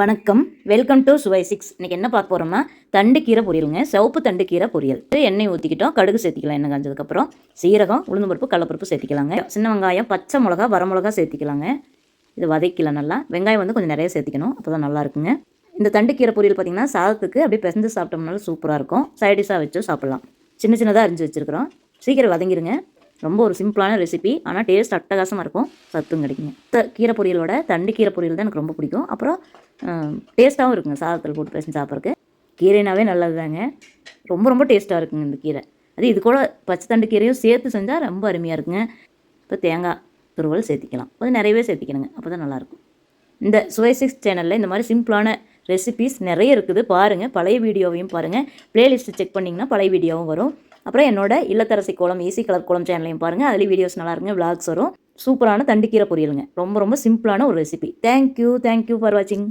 வணக்கம். Welcome to சுவை six இன்னைக்கு என்ன பார்க்க போகிறோம்னா தண்டு கீரை பொரியலுங்க. சிவப்பு தண்டு கீரை பொரியல். எண்ணெய் ஊற்றிக்கிட்டோம் கடுகு சேர்த்திக்கலாம் எண்ணெய் காஞ்சதுக்கப்புறம். சீரகம் உளுந்து பருப்பு கடலப்பருப்பு சேர்த்திக்கலாங்க. சின்ன வெங்காயம் பச்சை மிளகா வரமிளகா சேர்த்திக்கலாங்க. இது வதக்கலாம் நல்லா. வெங்காயம் வந்து கொஞ்சம் நிறைய சேர்த்திக்கணும் அப்போ தான் நல்லா இருக்குங்க. இந்த தண்டு கீரை பொரியல் பார்த்தீங்கன்னா சாதத்துக்கு அப்படியே பிசைஞ்சு சாப்பிட்டோம்னாலும் சூப்பராக இருக்கும். சைடிஷாக வச்சு சாப்பிட்லாம். சின்ன சின்னதாக அரிஞ்சு வச்சுருக்கிறோம். சீக்கிரம் வதங்கிருங்க. ரொம்ப ஒரு சிம்பிளான ரெசிபி ஆனால் டேஸ்ட் அட்டகாசமாக இருக்கும். சத்தும் கிடைக்குங்க. த- கீரை பொரியலோட தண்டு கீரை பொரியல் தான் எனக்கு ரொம்ப பிடிக்கும். அப்புறம் டேஸ்ட்டாகவும் இருக்குங்க. சாதத்தில் போட்டு பேசி சாப்பிட்றதுக்கு. கீரைனாவே நல்லது தாங்க ரொம்ப ரொம்ப டேஸ்ட்டாக இருக்குங்க இந்த கீரை. அது இது கூட பச்சை தண்டு கீரையும் சேர்த்து செஞ்சால் ரொம்ப அருமையாக இருக்குங்க. இப்போ தேங்காய் துருவல் சேர்த்திக்கலாம். கொஞ்சம் நிறையவே சேர்த்திக்கணுங்க. அப்போ தான் நல்லாயிருக்கும். இந்த சுவை சிக்ஸ் சேனலில் இந்த மாதிரி சிம்பிளான ரெசிபிஸ் நிறைய இருக்குது. பாருங்கள் பழைய வீடியோவையும் பாருங்கள் ப்ளேலிஸ்ட்டு செக் பண்ணிங்கன்னா பழைய வீடியோவும் வரும். அப்புறம் என்னோட இல்லத்தரசி கோலம் ஈஸி கலர் கோலம் சேனலையும் பாருங்கள் அதுலேயும் வீடியோஸ் நல்லா இருங்க விளாக்ஸ் வரும். சூப்பரான தண்டுக்கீரை பொரியலுங்க. ரொம்ப ரொம்ப சிம்பிளான ஒரு ரெசிபி தேங்க்யூ தேங்க்யூ ஃபார் வாட்சிங்